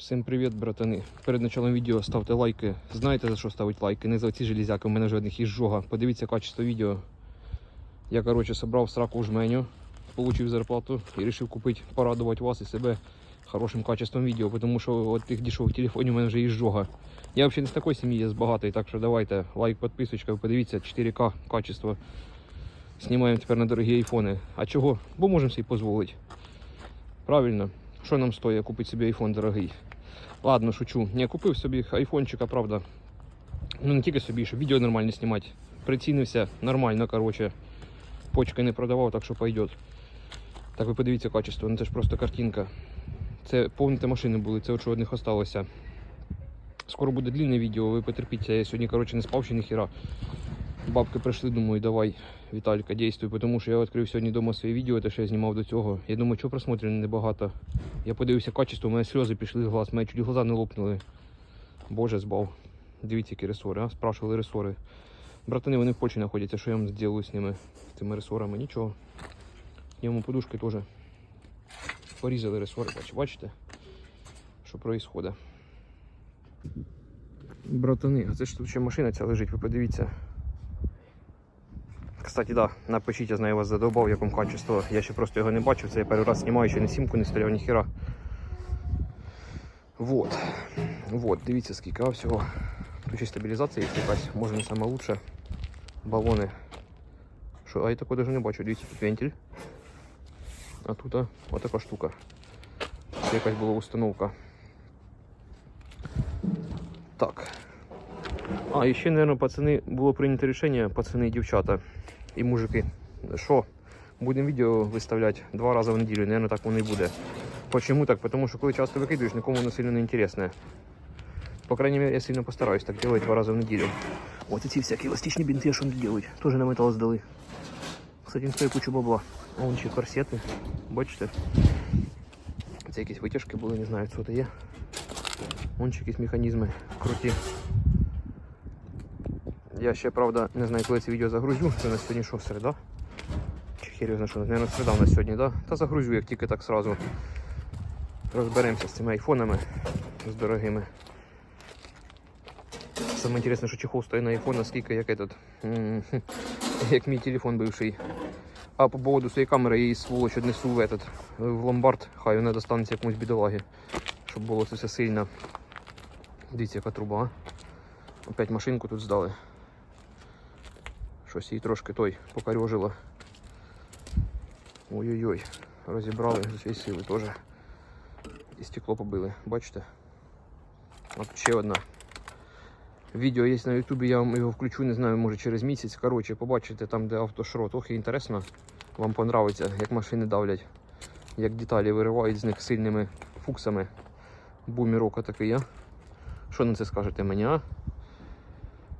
Всім привіт, братани. Перед началом відео ставте лайки. Знаєте за що ставити лайки? Не за ці железяки, у мене жодних із жога. Подивіться качество відео. Я, коротше, собрав сраку жменю, отримав зарплату і вирішив купити, порадувати вас і себе хорошим качеством відео, тому що от тих дешевих телефонів у мене вже є жога. Я взагалі не з такої сім'ї, я з багатої, так що давайте лайк, підписочка, подивіться 4К качество. Знімаємо тепер на дорогі айфони. А чого? Бо можемо собі дозволити. Правильно. Що нам стоїть купити собі айфон дорогий? Ладно, шучу. Не купив собі айфончика, правда. Ну не тільки собі, щоб відео нормально знімати. Прицінився нормально, короче. Почки не продавав, так що пойдет. Так ви подивіться качество, ну це ж просто картинка. Це повні машини були, це от одних осталося. Скоро буде длинне відео, ви потерпіться. Я сьогодні, короче, не спав ще ніхіра. Бабки прийшли, думаю, давай, Віталька, дійствуй, тому що я відкрив сьогодні вдома своє відео, те, що я знімав до цього. Я думаю, що просмотрено небагато. Я подивився качество, у мене сльози пішли з глаз, мене чуть глаза не лопнули. Боже, збав. Дивіться, які ресори, а? Спрашували ресори. Братани, вони в Польщі знаходяться, що я вам зроблю з ними, з цими ресорами? Нічого. Йому подушки теж порізали ресори, бач- бачите? Що відбувається. Братани, а це ж тут ще машина ця лежить, ви подивіться. Кстати, да, напишіть, я знаю, вас задовбав, в якому качество. Я ще просто його не бачив. Це я перший раз знімаю, ще не сімку не стріляв, ніхіра. Вот. Вот, дивіться скільки а, всього. Тут ще стабілізація є якась, може не саме. Балони. Що, а я такого даже не бачу. Дивіться, тут вентиль. А тут отака штука. Це якась була установка. Так. А, і ще, мабуть, пацани, було прийнято рішення, пацани і дівчата і мужики. Що? Будемо відео виставляти два рази в неділю, наверное, так воно і буде. Почему так? Потому що коли часто викидуєш, нікому воно сильно не інтересне. По крайней мере, я сильно постараюсь так делать два рази в неділю. От ці всякі еластичні бінти, що не делають. Тоже на метал здали. Кстати, він стоїть кучу бабла. А вон ще корсети. Бачите? Це якісь витяжки були, не знаю, що це є. Вон ще якісь механізми круті. Я ще, правда, не знаю, коли це відео загрузю. Це на сьогодні що, середа? Чи хер його знає, що, наверное, середа у нас сьогодні, да? Та загрузю, як тільки так сразу розберемося з цими айфонами з дорогими. Саме інтересне, що чехол стоїть на айфон, наскільки як этот, як мій телефон бивший. А по поводу своєї камери я її сволочь віднесу в, этот, в ломбард, хай вона достанеться якомусь бідолагі, щоб було це все сильно. Дивіться, яка труба. Опять машинку тут здали. Щось її трошки той покорyoжило. Ой-ой-ой, розібрали з усієї сили теж. І стекло побили, бачите? От ще одна. Відео є на ютубі, я вам його включу, не знаю, може через місяць. Коротше, побачите там, де автошрот. Ох, інтересно. Вам понравиться, як машини давлять, як деталі виривають з них сильними фуксами. Бумерока такий, а? Що на це скажете мені, а?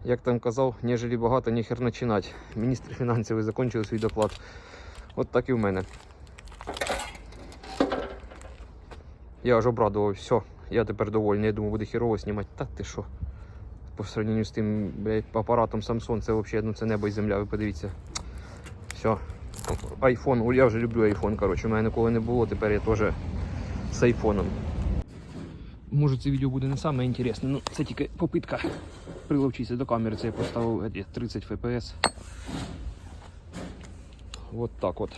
Як там казав, нежели багато, ніхер починати. Міністр фінансів ви закінчили свій доклад. От так і в мене. Я аж обрадував, все, я тепер довольний. Я думаю, буде херово знімати. Та ти що? По сравнению з тим блядь, апаратом Samsung, це взагалі ну, це небо і земля, ви подивіться. Все. Айфон, я вже люблю айфон, коротше, у мене ніколи не було, тепер я теж з айфоном. Може це відео буде не саме інтересне, ну це тільки попитка приловчитися до камери, це я поставив е, 30 FPS. От так от.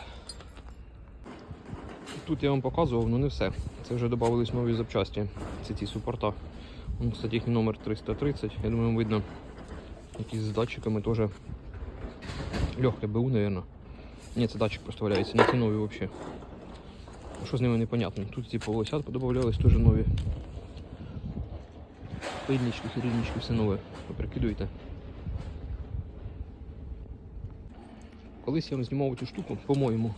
Тут я вам показував, ну не все. Це вже додавались нові запчасті. Це ті супорта. Вон, кстати, їхній номер 330. Я думаю, видно. Якісь з датчиками теж. Легке БУ, наверное. Ні, це датчик просто валяється, не ці нові взагалі. Що з ними непонятно. Тут ці полосят подобавлялись теж нові. Пильнички, хірільнички, все нове. Ви прикидуєте. Колись я вам знімав цю штуку, по-моєму.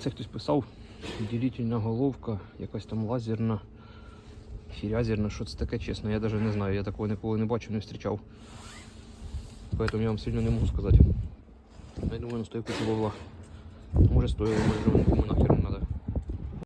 Це хтось писав. Ділительна головка, якась там лазерна, фірязерна, що це таке, чесно, я навіть не знаю, я такого ніколи не бачив, не зустрічав. Поэтому я вам сильно не можу сказати. Я думаю, воно стоїть кучу бабла. Може стоїло, може воно нахер